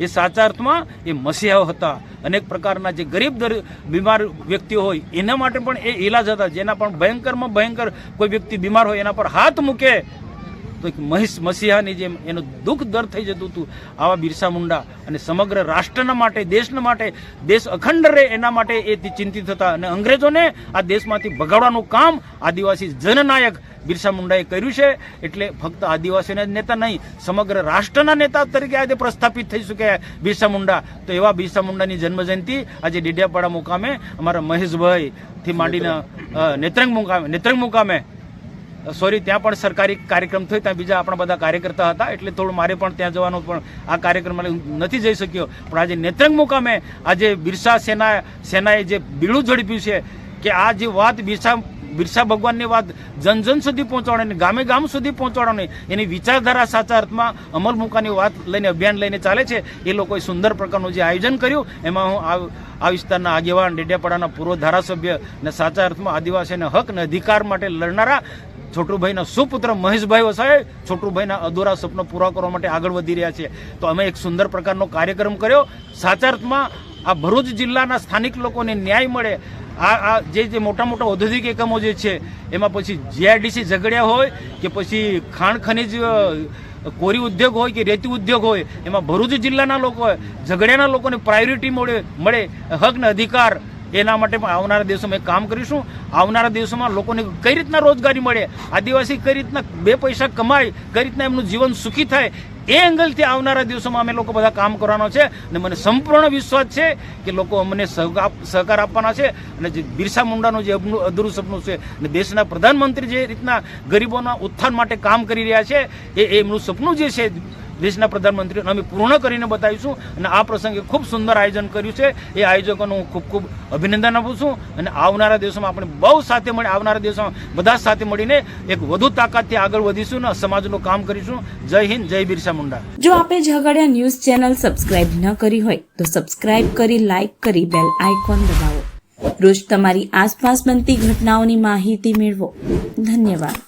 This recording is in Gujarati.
એ સાચા અર્થમાં એ મસીહાઓ હતા. અનેક પ્રકારના જે ગરીબ દર, બીમાર વ્યક્તિઓ હોય, એના માટે પણ એ ઈલાજ હતા. જેના પણ ભયંકરમાં ભયંકર કોઈ વ્યક્તિ બીમાર હોય, એના પર હાથ મૂકે, તો એક મહિષ મસીહાની જેમ એનું દુઃખ દર થઈ જતું હતું. આવા બિરસા મુંડા અને સમગ્ર રાષ્ટ્રના માટે, દેશના માટે, દેશ અખંડ રહે એના માટે એ ચિંતિત હતા. અને અંગ્રેજોને આ દેશમાંથી ભગાડવાનું કામ આદિવાસી જનનાયક બિરસા મુંડાએ કર્યું છે. એટલે ફક્ત આદિવાસીના જ નેતા નહીં, સમગ્ર રાષ્ટ્રના નેતા તરીકે આજે પ્રસ્થાપિત થઈ ચૂક્યા બિરસા મુંડા. તો એવા બિરસા મુંડાની જન્મજયંતિ આજે ડેડિયાપાડા મુકામે અમારા મહેશભાઈથી માંડીને નેત્રંગ મુકામે નેત્રંગ મુકામે. સોરી, ત્યાં પણ સરકારી કાર્યક્રમ થયો, ત્યાં બીજા આપણા બધા કાર્યકર્તા હતા, એટલે થોડું મારે પણ ત્યાં જવાનું, પણ આ કાર્યક્રમમાં નથી જઈ શક્યો. પણ આજે નેત્રંગ મુકામે આજે બિરસા સેના, સેનાએ જે બીડું ઝડપ્યું છે કે આ જે વાત બિરસા બિરસા ભગવાનની વાત જન જન સુધી પહોંચાડવાની ગામે ગામ સુધી પહોંચાડવાની એની વિચારધારા સાચા અર્થમાં અમલ મૂકવાની વાત લઈને અભિયાન લઈને ચાલે છે. એ લોકોએ સુંદર પ્રકારનું જે આયોજન કર્યું, એમાં હું આ વિસ્તારના આગેવાન ડેડિયાપાડાના પૂર્વ ધારાસભ્ય અને સાચા અર્થમાં આદિવાસીના હક અને અધિકાર માટે લડનારા છોટુભાઈના સુપુત્ર મહેશભાઈ વસાએ છોટુભાઈના અધૂરા સપનો પૂરા કરવા માટે આગળ વધી રહ્યા છે. તો અમે એક સુંદર પ્રકારનો કાર્યક્રમ કર્યો. સાચા અર્થમાં આ ભરૂચ જિલ્લાના સ્થાનિક લોકોને ન્યાય મળે. આ આ જે જે મોટા મોટા ઔદ્યોગિક એકમો જે છે, એમાં પછી જીઆરડીસી ઝઘડ્યા હોય કે પછી ખાણ ખનીજ કોરી ઉદ્યોગ હોય કે રેતી ઉદ્યોગ હોય, એમાં ભરૂચ જિલ્લાના લોકો, ઝઘડિયાના લોકોને પ્રાયોરિટી મળે મળે હકને અધિકાર. એના માટે પણ આવનારા દિવસોમાં કામ કરીશું. આવનારા દિવસોમાં લોકોને કઈ રીતના રોજગારી મળે? આદિવાસી કઈ રીતના બે પૈસા કમાય, કઈ રીતના એમનું જીવન સુખી થાય? એ એંગલથી આવનારા દિવસોમાં અમે લોકો બધા કામ કરવાનો છે અને મને સંપૂર્ણ વિશ્વાસ છે કે લોકો અમને સહકાર આપવાના છે અને જે બિરસા મુંડાનું જે અધૂરું સપનું છે અને દેશના પ્રધાનમંત્રી જે રીતના ગરીબોના ઉત્થાન માટે કામ કરી રહ્યા છે, એ એમનું સપનું જે છે દેશના પ્રધાનમંત્રી અમે પૂર્ણ કરીને બતાવીશું અને આ પ્રસંગે ખૂબ સુંદર આયોજન કર્યું છે. એ આયોજકોનું હું ખૂબ ખૂબ અભિનંદન આપું છું અને આવનારા દિવસોમાં આપણે બહુ સાથે મળી, આવનારા દિવસોમાં બધા સાથે મળીને એક વધુ તાકાતથી આગળ વધીશું અને સમાજનું કામ કરીશું. જય હિન્દ, જય બિરસા મુંડા. જો આપે ઝઘડિયા ન્યૂઝ ચેનલ સબસ્ક્રાઇબ ન કરી હોય તો સબસ્ક્રાઇબ કરી, લાઇક કરી, બેલ આઇકોન દબાવો. રોજ તમારી આસપાસ બનતી ઘટનાઓની માહિતી મેળવો. ધન્યવાદ.